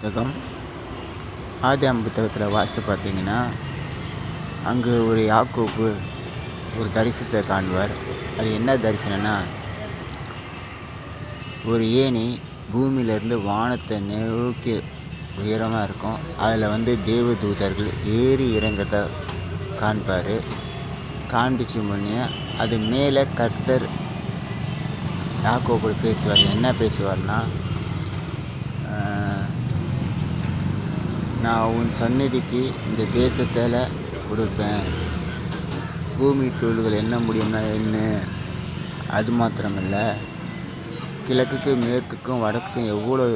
புத்தகம். ஆதியாம் புத்தகத்தில் வாசித்து பார்த்தீங்கன்னா அங்கு ஒரு யாக்கோப்பு ஒரு தரிசனத்தை காண்பார் அது என்ன தரிசனம்னா ஒரு ஏணி பூமியிலேருந்து வானத்தை நோக்கி உயரமாக இருக்கும். அதில் வந்து தேவதூதர்கள் ஏறி இறங்குறத காண்பார். காண்பிச்சு முன்னே அது மேலே கர்த்தர் யாக்கோபு பேசுவார். என்ன பேசுவார்னா நான் உன் சந்நிதிக்கு இந்த தேசத்தில் கொடுப்பேன். பூமி தொழில்கள் என்ன முடியும்னா என்ன? அது மாத்திரமில்லை. கிழக்குக்கும் மேற்குக்கும் வடக்குக்கும் எவ்வளோ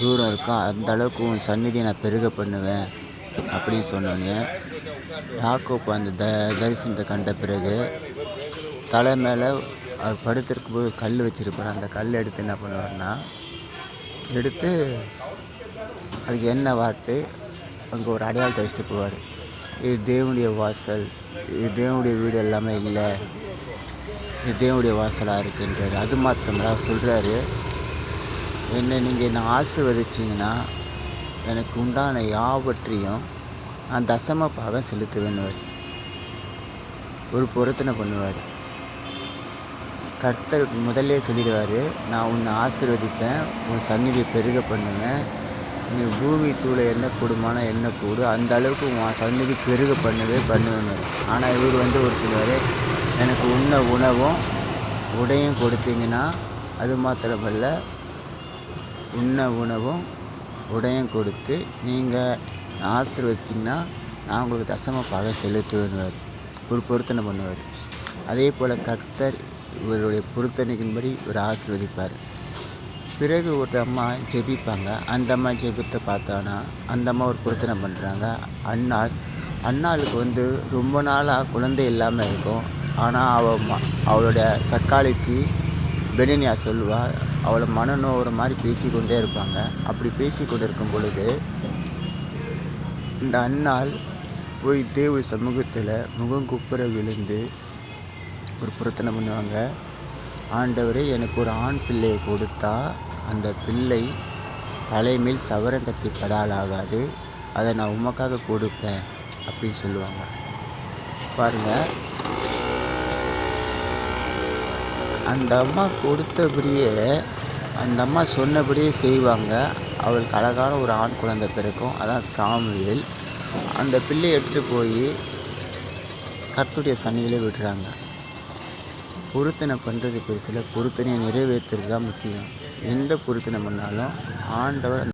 தூரம் இருக்கோ அந்த அளவுக்கு உன் சந்நிதியை நான் பெருக பண்ணுவேன் அப்படின்னு சொன்னோன்னே யாக்கோப்பு அந்த த தரிசனத்தை கண்ட பிறகு தலை மேலே அவர் படுத்திருக்கும் போது கல் வச்சுருப்பார். அந்த கல் எடுத்து என்ன பண்ணுவார்னா எடுத்து அதுக்கு என்ன வார்த்தை? அங்கே ஒரு அடையாளத்தை வச்சுட்டு போவார். இது தேவனுடைய வாசல். இது தேவனுடைய வீடு எல்லாமே இல்லை. இது தேவனுடைய வாசலாக இருக்குன்றது. அது மாத்திரமில்ல அவர் சொல்கிறாரு என்னை நீங்கள் என்னை ஆசீர்வதிச்சிங்கன்னா எனக்கு உண்டான யாவற்றையும் நான் தசம பாகம் செலுத்துவேன்னுவார். ஒரு பொருத்தனை பண்ணுவார். கர்த்தர் முதல்ல சொல்லிடுவார் நான் உன்னை ஆசீர்வதிப்பேன் உன் சந்நிதியை பெருக பண்ணுவேன் நீ பூமி தூளை என்ன கூடுமானா என்ன கூடு? அந்த அளவுக்கு உன் சந்நிதி பெருக பண்ணவே பண்ணுவேன் ஆனால் இவர் வந்து ஒரு சொல்லுவார் எனக்கு உண்ண உணவும் உடையும் கொடுத்தீங்கன்னா அது மாத்திரமல்ல உண்ண உணவும் உடையும் கொடுத்து நீங்கள் ஆசீர்வதிச்சிங்கன்னா நான் உங்களுக்கு தசம பாக ஒரு பொருத்தனை பண்ணுவார். அதே போல் கர்த்தர் இவருடைய பொருத்தனைக்கின்படி இவர் ஆசீர்வதிப்பார். பிறகு ஒரு அம்மா ஜெபிப்பாங்க. அந்த அம்மா ஜெபித்தை பார்த்தோன்னா அந்த அம்மா ஒரு பொருத்தனை பண்ணுறாங்க அன்னாள் அன்னாளுக்கு வந்து ரொம்ப நாளாக குழந்தை இல்லாமல் இருக்கும். ஆனால் அவள் ம அவளுடைய சக்காளிக்கு பெனினியா சொல்லுவாள் அவளை மனநோகிற மாதிரி பேசிக்கொண்டே இருப்பாங்க. அப்படி பேசிக்கொண்டு இருக்கும் பொழுது இந்த அன்னாள் போய் தேவ சமூகத்தில் முகங்குப்புற விழுந்து ஒரு பொருத்தனை பண்ணுவாங்க. ஆண்டவரே எனக்கு ஒரு ஆண் பிள்ளையை கொடுத்தா அந்த பிள்ளை தலைமேல் சவரங்கத்தி படாலாகாது அதை நான் உமக்காக கொடுப்பேன் அப்படின்னு சொல்லுவாங்க. பாருங்கள் அந்த அம்மா கொடுத்தபடியே அந்த அம்மா சொன்னபடியே செய்வாங்க. அவளுக்கு அழகான ஒரு ஆண் குழந்தை பிறக்கும். அதான் சாமியில் அந்த பிள்ளையை எடுத்துகிட்டு போய் கர்த்துடைய சன்னியிலே விடுறாங்க. பொருத்தனை பண்ணுறது பெருசில். பொருத்தனையை நிறைவேற்றுறது தான் முக்கியம். எந்த பொருத்தனை பண்ணாலும் ஆண்டவர்